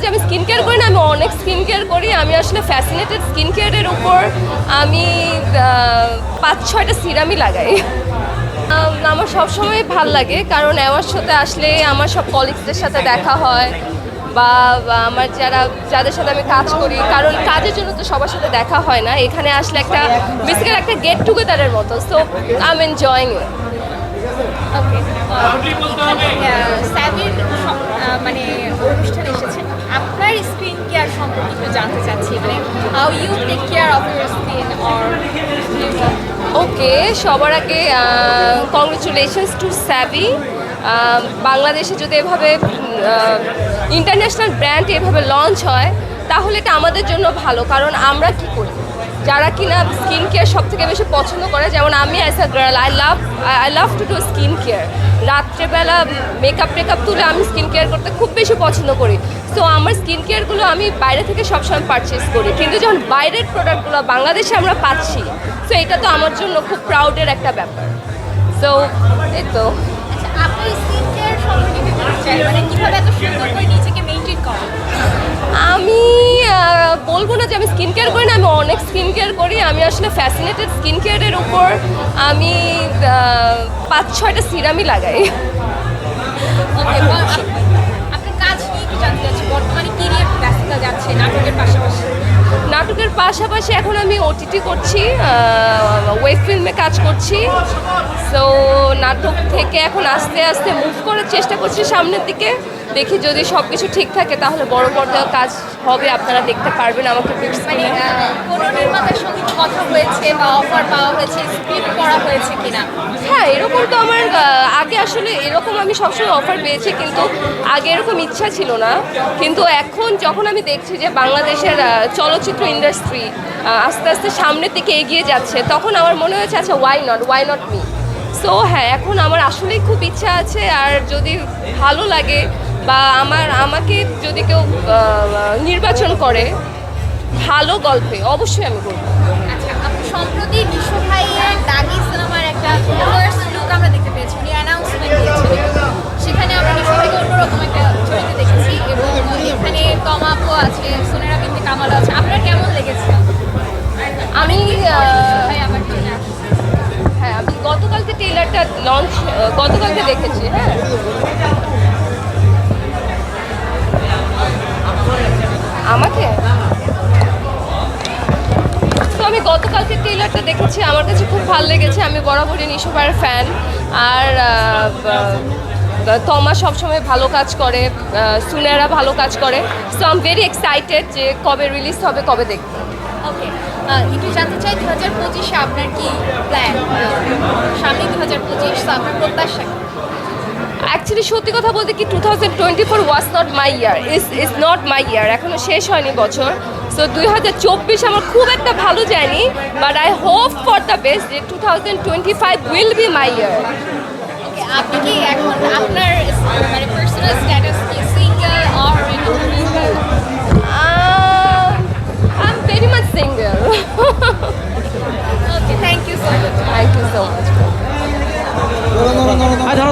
যে আমি skin care করি না আমি অনেক স্কিন কেয়ার করি। আমি আসলে ফ্যাসিনেটেড স্কিন কেয়ারের উপর আমি পাঁচ ছয়টা সিরামই লাগাই। আম, আমার সবসময় ভালো লাগে কারণ অ্যাওয়ার্ড শোতে আসলে আমার সব কলিগসদের সাথে দেখা হয় বা আমার যারা যাদের সাথে আমি কাজ করি কারণ কাজের জন্য তো সবার সাথে দেখা হয় না। এখানে আসলে একটা বেসিক্যালি একটা গেট টুগেদারের মতো so I am enjoying okay জানতে চাচ্ছি মানে how you take care of your skin or okay সবার আগে কংগ্রেচুলেশনস টু স্যাভি বাংলাদেশে যদি এভাবে ইন্টারন্যাশনাল ব্র্যান্ড এভাবে লঞ্চ হয়, তাহলে এটা আমাদের জন্য ভালো, কারণ আমরা কি করি? যারা কিনা স্কিন কেয়ার সব থেকে বেশি পছন্দ করে, যেমন আমি as a girl I love I love to do skin care রাত্রেবেলা মেকআপ টেকআপ তুলে আমি স্কিন কেয়ার করতে খুব বেশি পছন্দ করি। সো আমার স্কিন কেয়ারগুলো আমি বাইরে থেকে সবসময় পারচেস করি। কিন্তু যখন বাইরের প্রোডাক্টগুলো বাংলাদেশে আমরা পাচ্ছি সো এটা তো আমার জন্য খুব প্রাউডের একটা ব্যাপার। সো এই তো। আপনি স্কিন কেয়ার সম্পর্কে মানে কীভাবে এত সুন্দর করে নিজেকে বলব না যে আমি স্কিন কেয়ার করি না আমি অনেক স্কিন কেয়ার করি। আমি আসলে ফ্যাসিনেটেড স্কিন কেয়ারের উপর। আমি পাঁচ ছয়টা সিরামই লাগাই। নাটকের পাশাপাশি? এখন আমি ওটিটি করছি ওয়েব ফিল্মে কাজ করছি। সো নাটক থেকে এখন আস্তে আস্তে মুভ করার চেষ্টা করছি সামনের দিকে। দেখি যদি সব কিছু ঠিক থাকে, তাহলে বড় পর্দায় কাজ হবে, আপনারা দেখতে পারবেন আমাকে মানে কোনো নির্মাতার সঙ্গে কথা হয়েছে বা অফার পাওয়া হয়েছে করা হয়েছে কিনা? হ্যাঁ এরকম তো আমার আগে আসলে এরকম আমি সবসময় অফার পেয়েছি, কিন্তু আগে এরকম ইচ্ছা ছিল না। কিন্তু এখন যখন আমি দেখছি যে বাংলাদেশের চলচ্চিত্র ইন্ডাস্ট্রি আস্তে আস্তে সামনের দিকে এগিয়ে যাচ্ছে, তখন আমার মনে হয়েছে আচ্ছা why not why not me so হ্যাঁ এখন আমার আসলেই খুব ইচ্ছা আছে, আর যদি ভালো লাগে বা আমার, আমাকে যদি কেউ নির্বাচন করে, ভালো গল্পে অবশ্যই আমি করব সম্প্রতি বিশ্ব ভাইয়ের দাগি সিনেমার একটা ফার্স্ট লুক আমরা দেখতে পেয়েছি। উনি অ্যানাউন্সমেন্ট দিয়েছিলেন। সেখানে আমরা বিশ্ব ভাইকে অন্যরকম একটা ছবিতে দেখেছি এবং এখানে তমাপো আছে সোনেরা বিনতে কামাল আছে। আপনার কেমন লেগেছে? আমি হ্যাঁ আমি গতকালকে ট্রেলারটা লঞ্চ গতকালকে দেখেছি হ্যাঁ। গতকালকে ট্রেলারটা দেখেছি আমার কাছে খুব ভালো লেগেছে। আমি বরাবরই নিশোবার ফ্যান আর তমা সবসময় ভালো কাজ করে সুনেরা ভালো কাজ করে। সো আম ভেরি এক্সাইটেড যে কবে রিলিজ হবে কবে দেখব। ওকে একটু জানতে চাই দু হাজার পঁচিশে আপনার কি প্ল্যান সামনে দু হাজার পঁচিশ তো আপনার প্রত্যাশা অ্যাকচুয়ালি সত্যি কথা বলতে কি two thousand twenty four was not my year is is not my year এখনও শেষ হয়নি বছর। সো দুই হাজার চব্বিশ আমার খুব একটা ভালো যায়নি but I hope for the best যে two thousand twenty five will be my year আপনি কি এখন আপনার